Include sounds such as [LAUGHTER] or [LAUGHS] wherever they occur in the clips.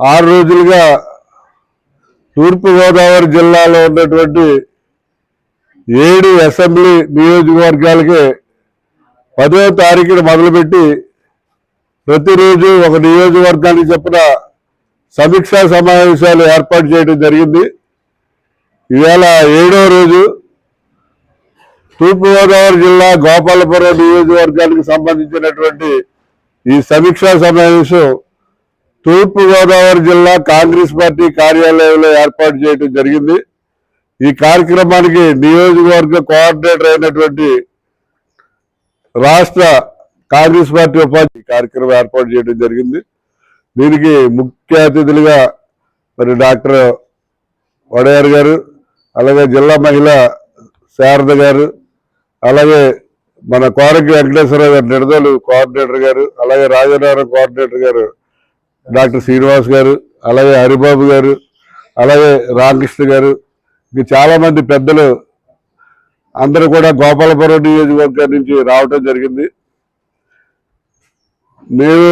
ఆరు రోజులుగా తూర్పుగోదావరి జిల్లాలో ఉన్నటువంటి ఏడు అసెంబ్లీ నియోజకవర్గాలకి పదో తారీఖున మొదలుపెట్టి ప్రతిరోజు ఒక నియోజకవర్గానికి చెప్పిన సమీక్షా సమావేశాలు ఏర్పాటు చేయడం జరిగింది. ఇవాళ ఏడో రోజు తూర్పుగోదావరి జిల్లా గోపాలపురం నియోజకవర్గానికి సంబంధించినటువంటి ఈ సమీక్షా సమావేశం తూర్పుగోదావరి జిల్లా కాంగ్రెస్ పార్టీ కార్యాలయంలో ఏర్పాటు చేయడం జరిగింది. ఈ కార్యక్రమానికి నియోజకవర్గ కోఆర్డినేటర్ అయినటువంటి రాష్ట్ర కాంగ్రెస్ పార్టీ ఉపాధి కార్యక్రమం ఏర్పాటు చేయడం జరిగింది. దీనికి ముఖ్య అతిథులుగా మరి డాక్టర్ వడయార్ గారు అలాగే జిల్లా మహిళ శారద గారు అలాగే మన కోరకి వెంకటేశ్వరరావు గారు నిడదలు కోఆర్డినేటర్ గారు అలాగే రాజనారాయణ కోఆర్డినేటర్ గారు డాక్టర్ శ్రీనివాస్ గారు అలాగే హరిబాబు గారు అలాగే రామకృష్ణ గారు ఇంకా చాలామంది పెద్దలు అందరూ కూడా గోపాలపురం నియోజకవర్గం నుంచి రావటం జరిగింది. మేము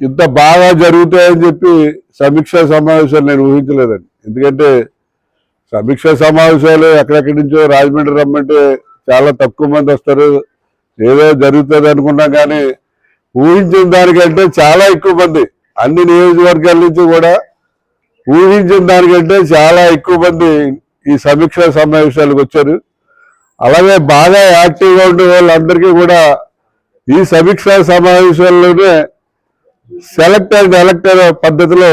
ఇంత బాగా జరుగుతాయని చెప్పి సమీక్షా సమావేశాలు నేను ఊహించలేదండి. ఎందుకంటే సమీక్షా సమావేశాలు ఎక్కడెక్కడి నుంచో రాజమండ్రి రమ్మంటే చాలా తక్కువ మంది వస్తారు. ఏదో జరుగుతుంది అనుకున్నా కానీ ఊహించిన దానికంటే చాలా ఎక్కువ మంది అన్ని నియోజకవర్గాల నుంచి కూడా ఊహించిన దానికంటే చాలా ఎక్కువ మంది ఈ సమీక్ష సమావేశాలకు వచ్చారు. అలాగే బాగా యాక్టివ్గా ఉండే వాళ్ళందరికీ కూడా ఈ సమీక్ష సమావేశాల్లోనే సెలెక్ట్ అండ్ ఎలక్టర్ పద్ధతిలో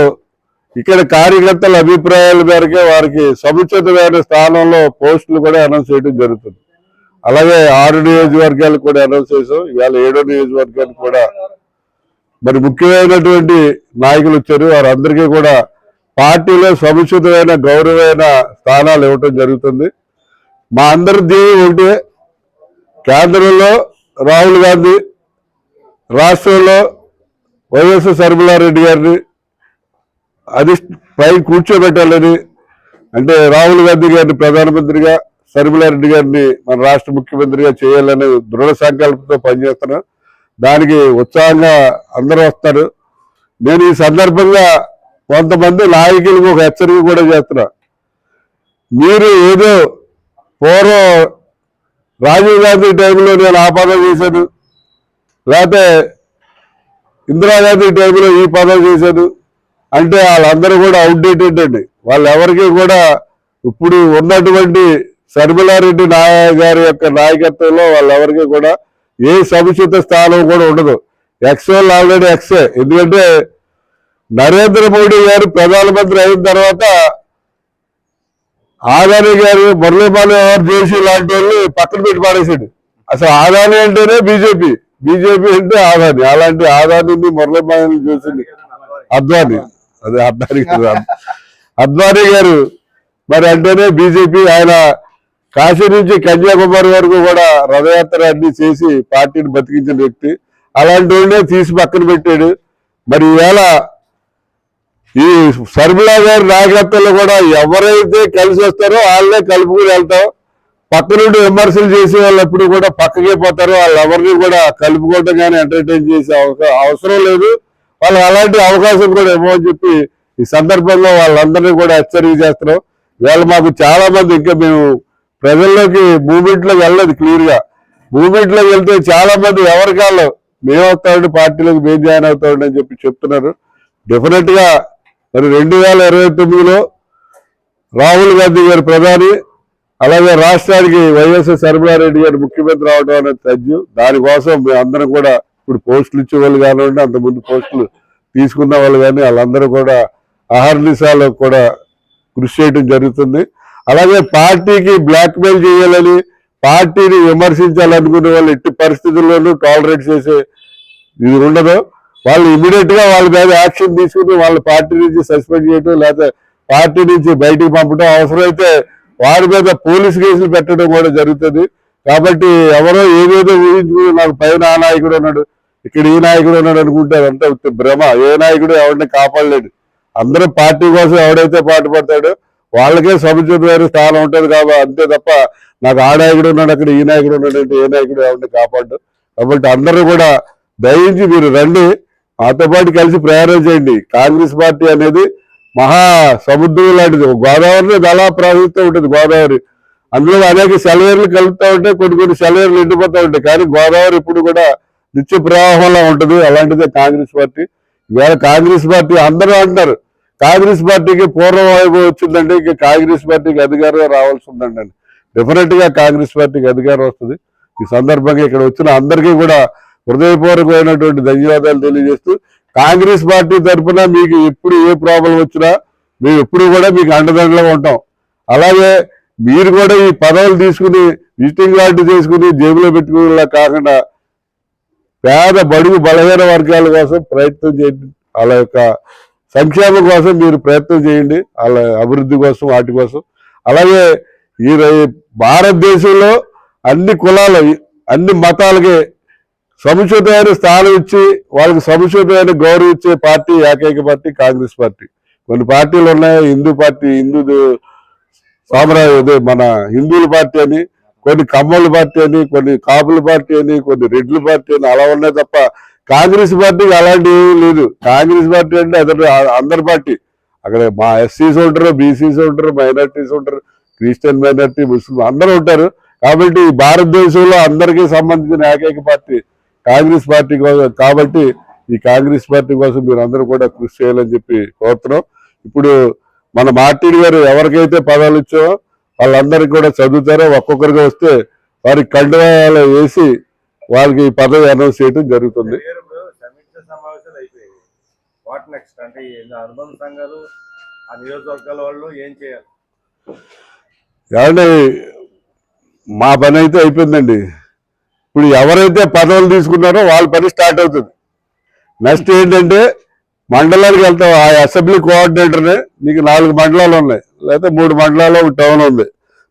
ఇక్కడ కార్యకర్తల అభిప్రాయాల మేరకే వారికి సముచితమైన స్థానంలో పోస్టులు కూడా అనౌన్స్ చేయడం జరుగుతుంది. అలాగే ఆరు నియోజకవర్గాలు కూడా అనౌన్స్ చేసాం. ఇవాళ ఏడో నియోజకవర్గానికి కూడా మరి ముఖ్యమైనటువంటి నాయకులు వచ్చారు. వారందరికీ కూడా పార్టీలో సముచితమైన గౌరవమైన స్థానాలు ఇవ్వటం జరుగుతుంది. మా అందరి ధ్యేయం ఒకటే. కేంద్రంలో రాహుల్ గాంధీ రాష్ట్రంలో వైఎస్ సర్మలారెడ్డి గారిని అది పై కూర్చోబెట్టాలని అంటే రాహుల్ గాంధీ గారిని ప్రధానమంత్రిగా శర్మిలారెడ్డి గారిని మన రాష్ట్ర ముఖ్యమంత్రిగా చేయాలని దృఢ సంకల్పంతో పనిచేస్తున్నాం దానికి ఉత్సాహంగా అందరూ వస్తారు. నేను ఈ సందర్భంగా కొంతమంది నాయకులకు ఒక హెచ్చరిక కూడా చేస్తున్నా. మీరు ఏదో పూర్వం రాజీవ్ గాంధీ టైంలో నేను ఆ పదం చేశాను లేకపోతే ఇందిరాగాంధీ టైంలో ఈ పదం చేశాను అంటే వాళ్ళందరూ కూడా అవుట్డేటెడ్ అండి. వాళ్ళు ఎవరికి కూడా ఇప్పుడు ఉన్నటువంటి శర్మిలారెడ్డి నాయ గారి యొక్క నాయకత్వంలో వాళ్ళెవరికి కూడా ఏ సముచిత స్థానం కూడా ఉండదు. ఎక్స్ఎల్ ఆల్రెడీ ఎక్సే ఎందుకంటే నరేంద్ర మోడీ గారు ప్రధానమంత్రి అయిన తర్వాత ఆదాని గారు మురళీపాలెం గారు జేసీ లాంటి వాళ్ళు పక్కన పెట్టి పాడేసాడు అసలు ఆదాని అంటేనే బీజేపీ. బీజేపీ అంటే ఆదాని. అలాంటి ఆదానిని మురళీపాలెం చూసింది అద్వాని. అదే అద్వాని అద్వానీ అద్వాని గారు మరి అంటేనే బీజేపీ. ఆయన కాశీ నుంచి కన్యాకుమారి వరకు కూడా రథయాత్ర అన్ని చేసి పార్టీని బతికించిన వ్యక్తి. అలాంటి వాడినే తీసి పక్కన పెట్టాడు. మరి ఈవేళ ఈ శర్మిలా గారి నాయకత్వంలో కూడా ఎవరైతే కలిసి వస్తారో వాళ్ళే కలుపుకుని వెళ్తాం. పక్క నుండి విమర్శలు చేసే వాళ్ళు ఎప్పుడు కూడా పక్కకే పోతారు. వాళ్ళు ఎవరిని కూడా కలుపుకోవడం కానీ ఎంటర్టైన్ చేసే అవసరం లేదు. వాళ్ళు అలాంటి అవకాశం కూడా ఇవ్వమని చెప్పి ఈ సందర్భంలో వాళ్ళందరినీ కూడా హెచ్చరిక చేస్తున్నాం. వీళ్ళు మాకు చాలా మంది ఇంకా మేము ప్రజల్లోకి మూమెంట్ వెళ్ళదు క్లియర్గా. భూమిట్లోకి వెళ్తే చాలా మంది ఎవరి కాళ్ళు మేము వస్తామండి పార్టీలోకి మేము జాయిన్ అవుతామండి అని చెప్పి చెప్తున్నారు. డెఫినెట్గా మరి రెండు వేల ఇరవై తొమ్మిదిలో రాహుల్ గాంధీ గారు ప్రధాని అలాగే రాష్ట్రానికి వైఎస్ శర్మిలారెడ్డి గారు ముఖ్యమంత్రి అవడం అనేది తథ్యం. దానికోసం మేమందరం కూడా ఇప్పుడు పోస్టులు ఇచ్చే వాళ్ళు కానివ్వండి అంతకుముందు పోస్టులు తీసుకున్న వాళ్ళు కానీ వాళ్ళందరూ కూడా అహర్నిశాలు కూడా కృషి చేయడం జరుగుతుంది. అలాగే పార్టీకి బ్లాక్ మెయిల్ చేయాలని పార్టీని విమర్శించాలనుకునే వాళ్ళు ఎట్టి పరిస్థితుల్లోనూ టాలరేట్ చేసే ఇది ఉండదు. వాళ్ళు ఇమీడియట్గా వాళ్ళ మీద యాక్షన్ తీసుకుని వాళ్ళ పార్టీ నుంచి సస్పెండ్ చేయడం లేకపోతే పార్టీ నుంచి బయటికి పంపడం అవసరమైతే వారి మీద పోలీస్ కేసులు పెట్టడం కూడా జరుగుతుంది. కాబట్టి ఎవరో ఏదేదో ఊహించుకుని నాకు పైన ఆ నాయకుడు అన్నాడు ఇక్కడ ఈ నాయకుడు అన్నాడు అనుకుంటే అంతా భ్రమ. ఏ నాయకుడు ఎవరిని కాపాడలేడు. అందరూ పార్టీ కోసం ఎవడైతే పాటుపడతాడో వాళ్ళకే సముచితమైన స్థానం ఉంటుంది కాబట్టి అంతే తప్ప నాకు ఆ నాయకుడు ఉన్నాడు అక్కడ ఈ నాయకుడు ఉన్నాడు ఏ నాయకుడు ఎవరిని కాపాడు. కాబట్టి అందరూ కూడా దయించి మీరు రండి. మాతో పాటు కలిసి ప్రయాణం చేయండి. కాంగ్రెస్ పార్టీ అనేది మహా సముద్రం లాంటిది. గోదావరిలో చాలా ప్రవహిస్తూ ఉంటుంది గోదావరి. అందులో అనేక సెలవేర్లు కలుపుతూ ఉంటాయి కొన్ని కొన్ని సెలవేర్లు ఎండిపోతూ ఉంటాయి. కానీ గోదావరి ఇప్పుడు కూడా నిత్య ప్రవాహంలో ఉంటుంది. అలాంటిదే కాంగ్రెస్ పార్టీ. ఇవాళ కాంగ్రెస్ పార్టీ అందరూ అంటారు కాంగ్రెస్ పార్టీకి పూర్వ వైభవం వచ్చిందంటే ఇక కాంగ్రెస్ పార్టీకి అధికారంగా రావాల్సి ఉందండి. డెఫినెట్గా కాంగ్రెస్ పార్టీకి అధికారం వస్తుంది. ఈ సందర్భంగా ఇక్కడ వచ్చిన అందరికీ కూడా హృదయపూర్వకమైనటువంటి ధన్యవాదాలు తెలియజేస్తూ కాంగ్రెస్ పార్టీ తరఫున మీకు ఎప్పుడు ఏ ప్రాబ్లం వచ్చినా మేము ఎప్పుడు కూడా మీకు అండదండలో ఉంటాం. అలాగే మీరు కూడా ఈ పదవులు తీసుకుని విజిటింగ్ కార్డు చేసుకుని జేబులో పెట్టుకునేలా కాకుండా పేద బడుగు బలహీన వర్గాల కోసం ప్రయత్నం చేయండి. వాళ్ళ యొక్క సంక్షేమం కోసం మీరు ప్రయత్నం చేయండి వాళ్ళ అభివృద్ధి కోసం వాటి కోసం. అలాగే ఈ భారతదేశంలో అన్ని కులాలు అన్ని మతాలకి సముచితమైన స్థానం ఇచ్చి వాళ్ళకి సముచితమైన గౌరవం ఇచ్చే పార్టీ ఏకైక పార్టీ కాంగ్రెస్ పార్టీ. కొన్ని పార్టీలు ఉన్నాయి హిందూ పార్టీ హిందూ సామ్రాజ్య మన హిందువుల పార్టీ అని కొన్ని కమ్మల పార్టీ అని కొన్ని కాపుల పార్టీ అని కొన్ని రెడ్ల పార్టీ అని అలా ఉన్నాయి తప్ప కాంగ్రెస్ పార్టీకి అలాంటి లేదు. కాంగ్రెస్ పార్టీ అంటే అదర్ అందరి పార్టీ. అక్కడ మా ఎస్సీస్ ఉంటారు బీసీస్ ఉంటారు మైనార్టీస్ ఉంటారు క్రిస్టియన్ మైనార్టీ ముస్లిం అందరూ ఉంటారు. కాబట్టి భారతదేశంలో అందరికీ సంబంధించిన ఏకైక పార్టీ కాంగ్రెస్ పార్టీ కోసం కాబట్టి ఈ కాంగ్రెస్ పార్టీ కోసం మీరు అందరూ కూడా కృషి చేయాలని చెప్పి కోరుతున్నాం. ఇప్పుడు మన మార్టీడి గారు ఎవరికైతే పదాలు ఇచ్చామో వాళ్ళందరికీ కూడా చదువుతారో ఒక్కొక్కరిగా వస్తే వారికి కండువాలు వేసి వాళ్ళకి ఈ పదవి అనౌన్స్ చేయడం జరుగుతుంది. వాట్ నెక్స్ట్ అంటే ఈ అనుబంధ సంఘాలు ఆ నియోజకవర్గాల వాళ్ళు ఏం చేయాలి? ఏమంటే మా పని అయితే అయిపోయిందండి. ఇప్పుడు ఎవరైతే పదవులు తీసుకున్నారో వాళ్ళ పని స్టార్ట్ అవుతుంది. నెక్స్ట్ ఏంటంటే మండలానికి వెళ్తావు ఆ అసెంబ్లీ కోఆర్డినేటర్ని నీకు నాలుగు మండలాలు ఉన్నాయి. లేకపోతే మూడు మండలాలు ఒక టౌన్ ఉంది.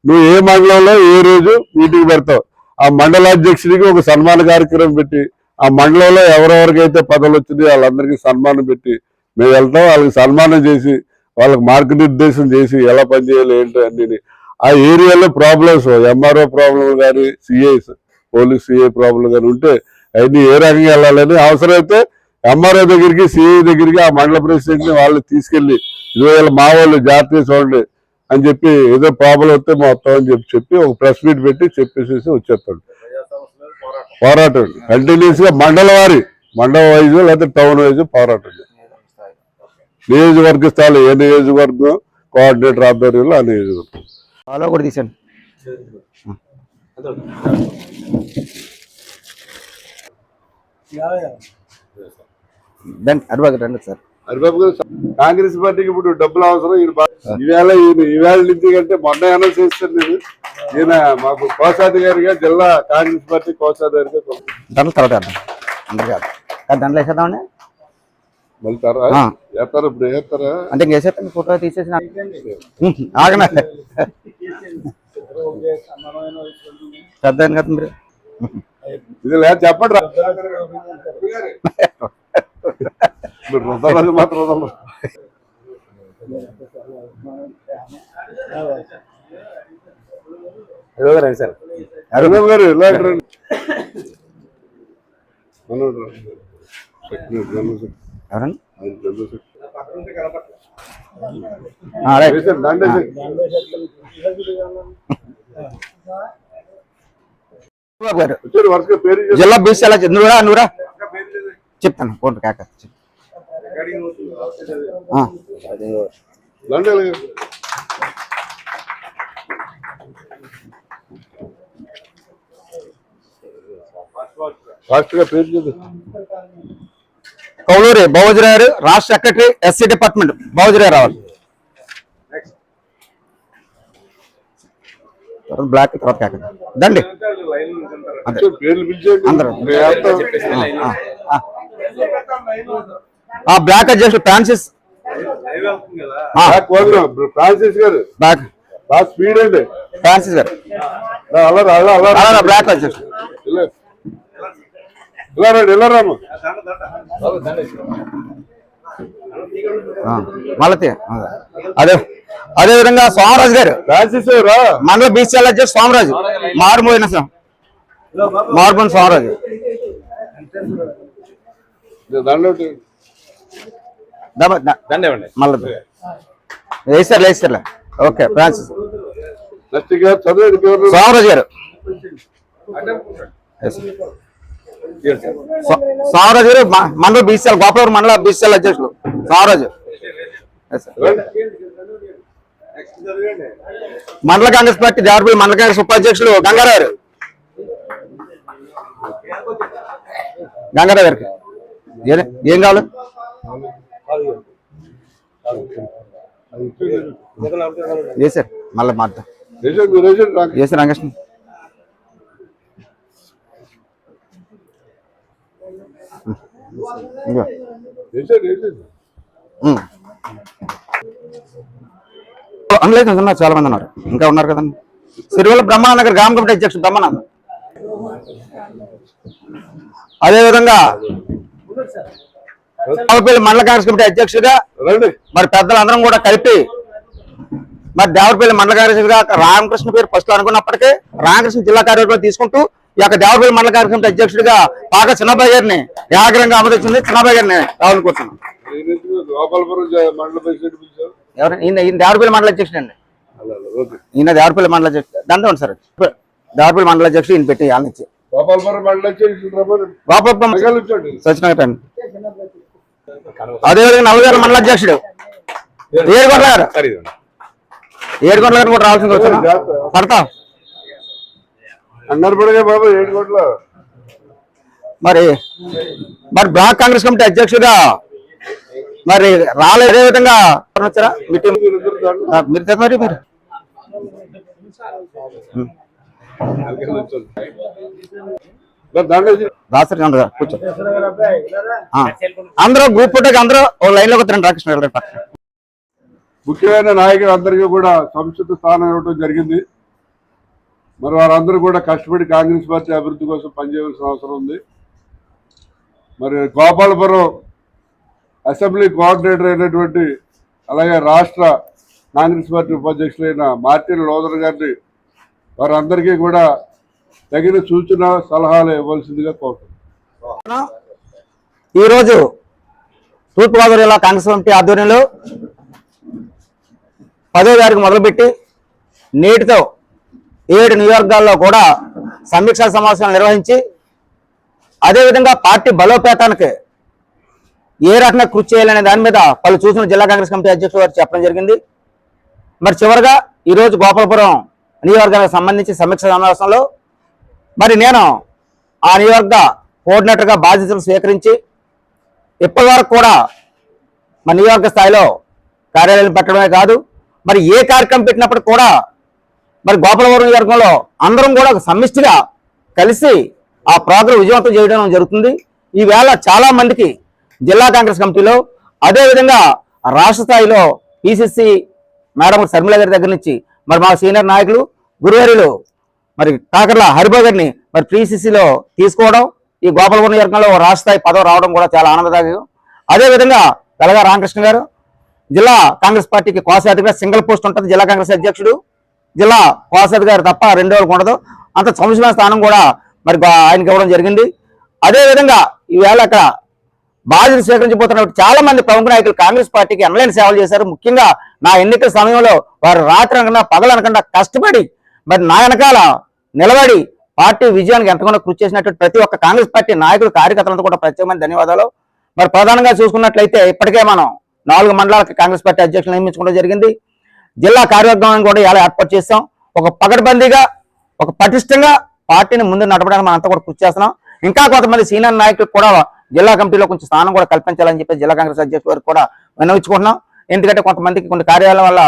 నువ్వు ఏ మండలంలో ఏ రోజు మీటింగ్ పెడతావు? ఆ మండలాధ్యక్షుడికి ఒక సన్మాన కార్యక్రమం పెట్టి ఆ మండలంలో ఎవరెవరికైతే పదవులు వచ్చింది వాళ్ళందరికీ సన్మానం పెట్టి మేము వెళ్తాం. వాళ్ళకి సన్మానం చేసి వాళ్ళకి మార్గనిర్దేశం చేసి ఎలా పనిచేయాలి ఏంటో అన్నీ ఆ ఏరియాలో ప్రాబ్లమ్స్ ఎంఆర్ఓ ప్రాబ్లం కానీ సిఐ పోలీస్ సిఐ ప్రాబ్లం కానీ ఉంటే అవన్నీ ఏ రకంగా వెళ్ళాలని అవసరమైతే ఎంఆర్ఓ దగ్గరికి సిఐ దగ్గరికి ఆ మండల ప్రెసిడెంట్ని వాళ్ళు తీసుకెళ్ళి ఇదివేళ మా వాళ్ళు జాతీయ చూడండి అని చెప్పి ఏదో ప్రాబ్లం వస్తే మొత్తం అని చెప్పి చెప్పి ఒక ప్రెస్ మీట్ పెట్టి చెప్పేసేసి వచ్చేస్తాడు. పోరాటం పోరాటం కంటిన్యూస్గా మండల వారి మండల వైజ్ లేకపోతే టౌన్ వైజ్ పోరాటం. నియోజకవర్గ స్థాయిలో ఏ నియోజకవర్గం కోఆర్డినేటర్ ఆధ్వర్యంలో ఆ నియోజకవర్గం. ఫాలో కూడా రండి సార్. హరిబాబు గారు కాంగ్రెస్ పార్టీకి ఇప్పుడు డబ్బులు అవసరం ఈయన ఈవేళ ఈయన ఈవేళ నుంచి కంటే మొన్న అనౌన్స్ చేస్తాను నేను ఈయన మాకు కోశాధికారిగా జిల్లా కాంగ్రెస్ పార్టీ తర్వాత అందరు కాదు. కాదు దండలు వేసేద్దామండి? ఆ. వేస్తారా? ఇప్పుడు వేస్తారా? అంటే ఇంక వేసేస్తాను ఫోటో తీసేసి నాకు- ఉహ్, ఆగండి. పెద్ద ఆయన కదా మీరు. ఇది లేదు చెప్పండి. [LAUGHS] మీరు రుద్దరాజు మాత్రం రుద్దరు. రండి సార్ హరిబాబు గారు ఇలా రండి. ఎవరండి. జిల్లా బీసీ ఎలా నువ్వురా నువ్వురా చెప్తాను ఫోన్ కాక చెప్. కౌలూరి బాబుజరావు గారు రాష్ట్ర సెక్రటరీ ఎస్సీ డిపార్ట్మెంట్. బాబుజరావు రావాలి. తర్వాత బ్లాక్ తర్వాత కాక దండి. అందరూ. ఆ, బ్లాక్ అడ్జస్ట్ ఫ్రాన్సిస్. ఫ్రాన్సిస్ గారు. బ్లాక్ బాగా స్పీడ్ అండి. ఫ్రాన్సిస్ గారు. అలా బ్లాక్ అడ్జస్ట్ ఇలా. ఇలా రండి ఇలా రాము మళ్ళీ అదే అదే విధంగా సోమరాజు గారు. మండల బీసీ అడ్జస్ట్ సోమరాజు మారుమోయిన సార్. మారుమోయిన సోమరాజు దాంట్లో దబ- ద- దండే ఇవ్వండి. మళ్ళీ వేసారు వేసారులే ఓకే ఫ్రాన్సిస్ గారు. సోమరాజు గారు సోమరాజు మండల బీసీఎల్ గోపాలవరం మండల బీసీఎల్ అధ్యక్షులు. సోమరాజు. మండల కాంగ్రెస్ పార్టీ దేవరపల్లి మండల కాంగ్రెస్ ఉపాధ్యక్షులు గంగారావు గారు. గంగారావు గారికి. ఏ- ఏం కావాలి చేశారు మళ్ళీ మాట్లాడు రేషన్ మీరు రేషన్ రాంగ్. చేశారు రంగకృష్ణ ఇంకో. అనలేదు ఉన్నారు చాలా మంది ఉన్నారు ఇంకా ఉన్నారు కదండి. సిరివల్ల బ్రహ్మానందర్ గ్రామ కమిటీ అధ్యక్షుడు బ్రహ్మానంద అదేవిధంగా దేవరపల్లి మండల కాంగ్రెస్ కమిటీ అధ్యక్షుడిగా మరి పెద్దలందరం కూడా కలిపి మరి దేవరపల్లి మండల కార్యదర్శిగా రామకృష్ణ పేరు ఫస్ట్ అనుకున్నప్పటికీ రామకృష్ణ జిల్లా కార్యవర్గంలో తీసుకుంటూ ఈ యొక్క దేవరపల్లి మండల కార్యక్రమ అధ్యక్షుడిగా పాక చిన్నబాయి గారిని యాగ్రంగా ఆమోదించింది. చిన్నబాయి గారిని రావాలనుకుంటున్నాను ఎవరు? ఈయన ఈయన దేవరపల్లి మండల అధ్యక్షుడు అండి. ఈయన దేవరపల్లి మండల అధ్యక్షుడు. దండం సార్. దేవరపల్లి మండల అధ్యక్షుడు ఈయన పెట్టి నుంచి గోపాలపురం మండల అధ్యక్షుడు సత్యనగర్ అండి అదేవిధంగా నల్లగారు మండల అధ్యక్షుడు. ఏడుగొండల గారు. ఏడుగొండల గారు కూడా రావాల్సింది వచ్చిన పడతా. అన్నారు బాబు మరి మరి బ్లాక్ కాంగ్రెస్ కమిటీ అధ్యక్షుడిగా మరి రాలేదు అదే విధంగా వచ్చారా? మీరు కదా మరి ఉండదు కూర్చో. అందరూ గ్రూప్ అందరూ లైన్లో కూర్చోండి రాకృష్ణ. ముఖ్యమైన నాయకులు అందరికీ కూడా సంస్కృత స్థానం ఇవ్వడం జరిగింది మరి వారందరూ కూడా కష్టపడి కాంగ్రెస్ పార్టీ అభివృద్ధి కోసం పనిచేయవలసిన అవసరం ఉంది మరి గోపాలపురం అసెంబ్లీ కోఆర్డినేటర్ అయినటువంటి అలాగే రాష్ట్ర కాంగ్రెస్ పార్టీ ఉపాధ్యక్షులైన మార్టిన్ లోదర్ గారిని వారందరికీ కూడా తగిన సూచన సలహాలు ఇవ్వాల్సిందిగా కోరుతున్నాను ఈరోజు తూర్పుగోదావరి జిల్లా కాంగ్రెస్ కమిటీ ఆధ్వర్యంలో పదో తారీఖు మొదలుపెట్టి నేటితో ఏడు నియోజకవర్గాల్లో కూడా సమీక్షా సమావేశాలు నిర్వహించి అదేవిధంగా పార్టీ బలోపేతానికి ఏ రకంగా కృషి చేయాలనే దాని మీద పలు చూసిన జిల్లా కాంగ్రెస్ కమిటీ అధ్యక్షులు వారు చెప్పడం జరిగింది. మరి చివరిగా ఈరోజు గోపాలపురం నియోజకవర్గానికి సంబంధించి సమీక్ష సమావేశంలో మరి నేను ఆ నియోజక కోఆర్డినేటర్గా బాధ్యతలు స్వీకరించి ఇప్పటి వరకు కూడా మన నియోజక స్థాయిలో కార్యాలయం పెట్టడమే కాదు మరి ఏ కార్యక్రమం పెట్టినప్పుడు కూడా మరి గోపాలవరం నియోజకవర్గంలో అందరం కూడా సమిష్టిగా కలిసి ఆ ప్రోగ్రాం విజయవంతం చేయడం జరుగుతుంది. ఈవేళ చాలా మందికి జిల్లా కాంగ్రెస్ కమిటీలో అదేవిధంగా రాష్ట్ర స్థాయిలో పిసిసి మేడం శర్మిల గారి దగ్గర నుంచి మరి మా సీనియర్ నాయకులు గురువారిలో మరి కాకర్ల హరిభగర్ని మరి పిసిసిలో తీసుకోవడం ఈ గోపాలపురం వర్గంలో రాష్ట్రస్థాయి రాష్ట్ర స్థాయి పదవి రావడం కూడా చాలా ఆనందదాయకం. అదేవిధంగా వెలగా రామకృష్ణ గారు జిల్లా కాంగ్రెస్ పార్టీకి కోశాధిగా సింగిల్ పోస్ట్ ఉంటుంది జిల్లా కాంగ్రెస్ అధ్యక్షుడు. జిల్లా కోశాధికారి తప్ప రెండో ఉండదు. అంత సముచితమైన స్థానం కూడా మరి ఆయనకి ఇవ్వడం జరిగింది. అదేవిధంగా ఈవేళ అక్కడ బాధ్యత స్వీకరించబోతున్న చాలా మంది ప్రముఖ నాయకులు కాంగ్రెస్ పార్టీకి ఎనలేని సేవలు చేశారు. ముఖ్యంగా నా ఎన్నికల సమయంలో వారు రాత్రి అనకుండా పగలనకుండా కష్టపడి మరి నా వెనకాల నిలబడి పార్టీ విజయానికి ఎంతగానో కృషి చేసినటువంటి ప్రతి ఒక్క కాంగ్రెస్ పార్టీ నాయకులు కార్యకర్తలంతా కూడా ప్రత్యేకమైన ధన్యవాదాలు. మరి ప్రధానంగా చూసుకున్నట్లయితే ఇప్పటికే మనం నాలుగు మండలాలకు కాంగ్రెస్ పార్టీ అధ్యక్షులు నియమించుకోవడం జరిగింది. జిల్లా కార్యవర్గాన్ని కూడా ఇలా ఏర్పాటు చేస్తాం ఒక పకడ్బందీగా ఒక పటిష్టంగా పార్టీని ముందు నడపడానికి మనం అంతా కూడా కృషి చేస్తున్నాం. ఇంకా కొంతమంది సీనియర్ నాయకులకు కూడా జిల్లా కమిటీలో కొంచెం స్థానం కూడా కల్పించాలని చెప్పి జిల్లా కాంగ్రెస్ అధ్యక్షుల వారికి కూడా విన్నవించుకుంటున్నాం. ఎందుకంటే కొంతమందికి కొన్ని కార్యాలయం వల్ల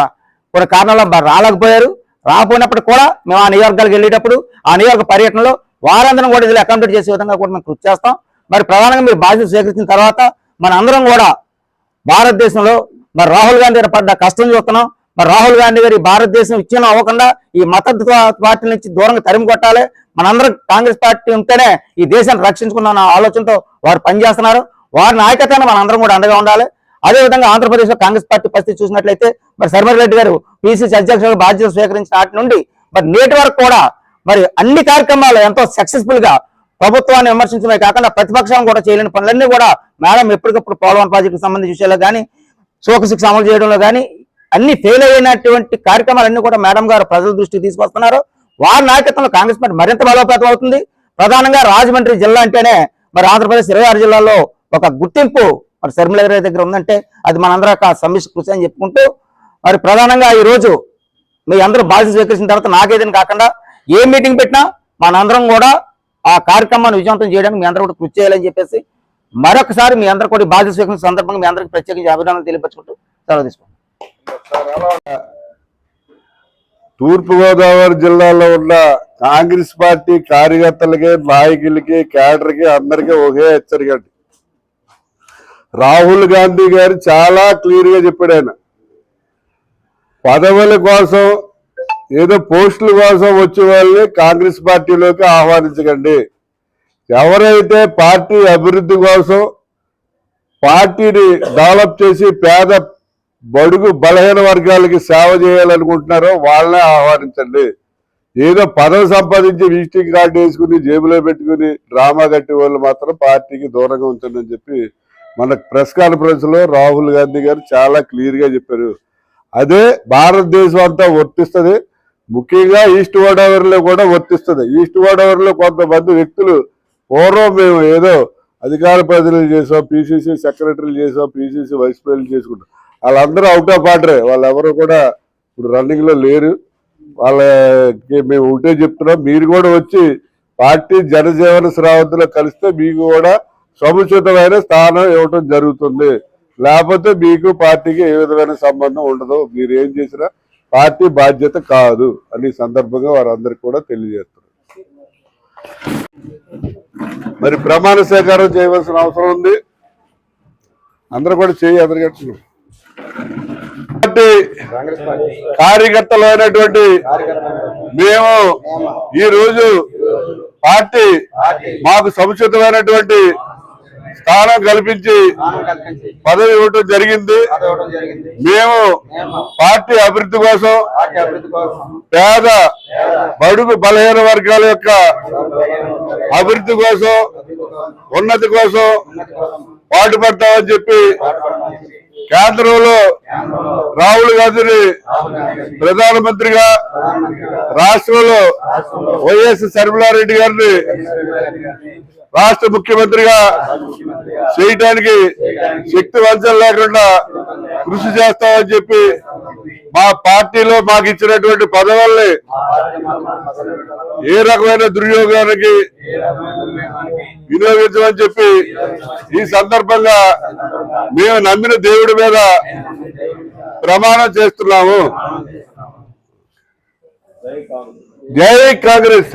కొన్ని కారణాల రాలేకపోయారు. రాకపోయినప్పటికీ కూడా మేము ఆ నియోజకాలకు వెళ్ళేటప్పుడు ఆ నియోజక పర్యటనలో వారందరం కూడా ఇదిలో అకామిడేట్ చేసే విధంగా కూడా మేము కృషి చేస్తాం. మరి ప్రధానంగా మీరు బాధ్యత స్వీకరించిన తర్వాత మన అందరం కూడా భారతదేశంలో మరి రాహుల్ గాంధీ గారు పడ్డ కష్టం చూస్తున్నాం. మరి రాహుల్ గాంధీ గారి భారతదేశం ఇచ్చిన అవ్వకుండా ఈ మత పార్టీ నుంచి దూరంగా తరిమి కొట్టాలి. మనందరం కాంగ్రెస్ పార్టీ ఉంటేనే ఈ దేశాన్ని రక్షించుకున్న ఆలోచనతో వారు పనిచేస్తున్నారు. వారి నాయకత్వాన్ని మన అందరం కూడా అండగా ఉండాలి. అదేవిధంగా ఆంధ్రప్రదేశ్లో కాంగ్రెస్ పార్టీ పరిస్థితి చూసినట్లయితే మరి శర్మర్ రెడ్డి గారు పిసిసి అధ్యక్షుడు బాధ్యత స్వీకరించిన నాటి నుండి మరి నేటి వరకు కూడా మరి అన్ని కార్యక్రమాలు ఎంతో సక్సెస్ఫుల్గా ప్రభుత్వాన్ని విమర్శించడమే కాకుండా ప్రతిపక్షం కూడా చేయలేని పనులన్నీ కూడా మేడం ఎప్పటికప్పుడు పోలవరం ప్రాజెక్టు సంబంధించిన విషయాల్లో కానీ శోకశిక్ష అమలు చేయడంలో కానీ అన్ని ఫెయిల్ అయినటువంటి కార్యక్రమాలన్నీ కూడా మేడం గారు ప్రజల దృష్టికి తీసుకొస్తున్నారు. వారి నాయకత్వంలో కాంగ్రెస్ పార్టీ మరింత బలోపేతం అవుతుంది. ప్రధానంగా రాజమండ్రి జిల్లా అంటేనే మరి ఆంధ్రప్రదేశ్ ఇరవై ఆరు జిల్లాల్లో ఒక గుర్తింపు మరి శర్మిల దగ్గర ఉందంటే అది మనందరం యొక్క సమ్మిష్టి కృషి అని చెప్పుకుంటూ మరి ప్రధానంగా ఈ రోజు మీ అందరూ బాధ్యత స్వీకరించిన తర్వాత నాకేదని కాకుండా ఏ మీటింగ్ పెట్టినా మనందరం కూడా ఆ కార్యక్రమాన్ని విజయవంతం చేయడానికి మీ అందరూ కూడా కృషి చేయాలని చెప్పేసి మరొకసారి మీ అందరూ కూడా బాధ్యత స్వీకరించిన సందర్భంగా మీ అందరికి ప్రత్యేకించి అభినందనలు తెలియపరచుకుంటూ సెలవు తీసుకుంటాం తూర్పుగోదావరి జిల్లాలో ఉన్న కాంగ్రెస్ పార్టీ కార్యకర్తలకి నాయకులకి కేడర్కి అందరికీ ఒకే హెచ్చరికండి రాహుల్ గాంధీ గారు చాలా క్లియర్గా చెప్పాడు ఆయన. పదవుల కోసం ఏదో పోస్టుల కోసం వచ్చే వాళ్ళని కాంగ్రెస్ పార్టీలోకి ఆహ్వానించకండి. ఎవరైతే పార్టీ అభివృద్ధి కోసం పార్టీని డెవలప్ చేసి పేద బడుగు బలహీన వర్గాలకి సేవ చేయాలనుకుంటున్నారో వాళ్ళనే ఆహ్వానించండి. ఏదో పదవి సంపాదించి విజిటింగ్ కార్డు వేసుకుని జేబులో పెట్టుకుని డ్రామా కట్టే వాళ్ళు మాత్రం పార్టీకి దూరంగా ఉంచండి అని చెప్పి మన ప్రెస్ కాన్ఫరెన్స్లో రాహుల్ గాంధీ గారు చాలా క్లియర్గా చెప్పారు. అదే భారతదేశం అంతా వర్తిస్తుంది. ముఖ్యంగా ఈస్ట్ గోదావరిలో కూడా వర్తిస్తుంది. ఈస్ట్ గోదావరిలో కొంతమంది వ్యక్తులు పూర్వం మేము ఏదో అధికార ప్రతినిధులు చేసాం పిసిసి సెక్రటరీలు చేసాం పిసిసి వైస్ ప్రెసిడెంట్ చేసుకుంటాం. వాళ్ళందరూ అవుట్ ఆఫ్ ఆర్డరే వాళ్ళు కూడా ఇప్పుడు రన్నింగ్లో లేరు. వాళ్ళకి మేము ఒకటే చెప్తున్నాం. మీరు కూడా వచ్చి పార్టీ జనజీవన శ్రావంతిలో కలిస్తే మీకు కూడా సముచితమైన స్థానం ఇవ్వటం జరుగుతుంది. లేకపోతే మీకు పార్టీకి ఏ విధమైన సంబంధం ఉండదు మీరు ఏం చేసినా పార్టీ బాధ్యత కాదు అని సందర్భంగా వారందరికి కూడా తెలియజేస్తున్నారు. మరి ప్రమాణ స్వీకారం చేయవలసిన అవసరం ఉంది. అందరూ కూడా చేయి అందరికీ పార్టీ కార్యకర్తలు అయినటువంటి మేము ఈ రోజు పార్టీ మాకు సముచితమైనటువంటి స్థానం కల్పించి పదవి ఇవ్వటం జరిగింది. మేము పార్టీ అభివృద్ధి కోసం పేద బడుగు బలహీన వర్గాల యొక్క అభివృద్ధి కోసం ఉన్నతి కోసం పాటుపడతామని చెప్పి కేంద్రంలో రాహుల్ గాంధీని ప్రధానమంత్రిగా రాష్ట్రంలో వైఎస్ శర్మిలారెడ్డి గారిని రాష్ట్ర ముఖ్యమంత్రిగా చేయటానికి శక్తి వంచన లేకుండా కృషి చేస్తామని చెప్పి మా పార్టీలో మాకు ఇచ్చినటువంటి పదవుల్ని ఏ రకమైన దుర్యోగానికి వినియోగించమని చెప్పి ఈ సందర్భంగా మేము నమ్మిన దేవుడి మీద ప్రమాణం చేస్తున్నాము. జై కాంగ్రెస్.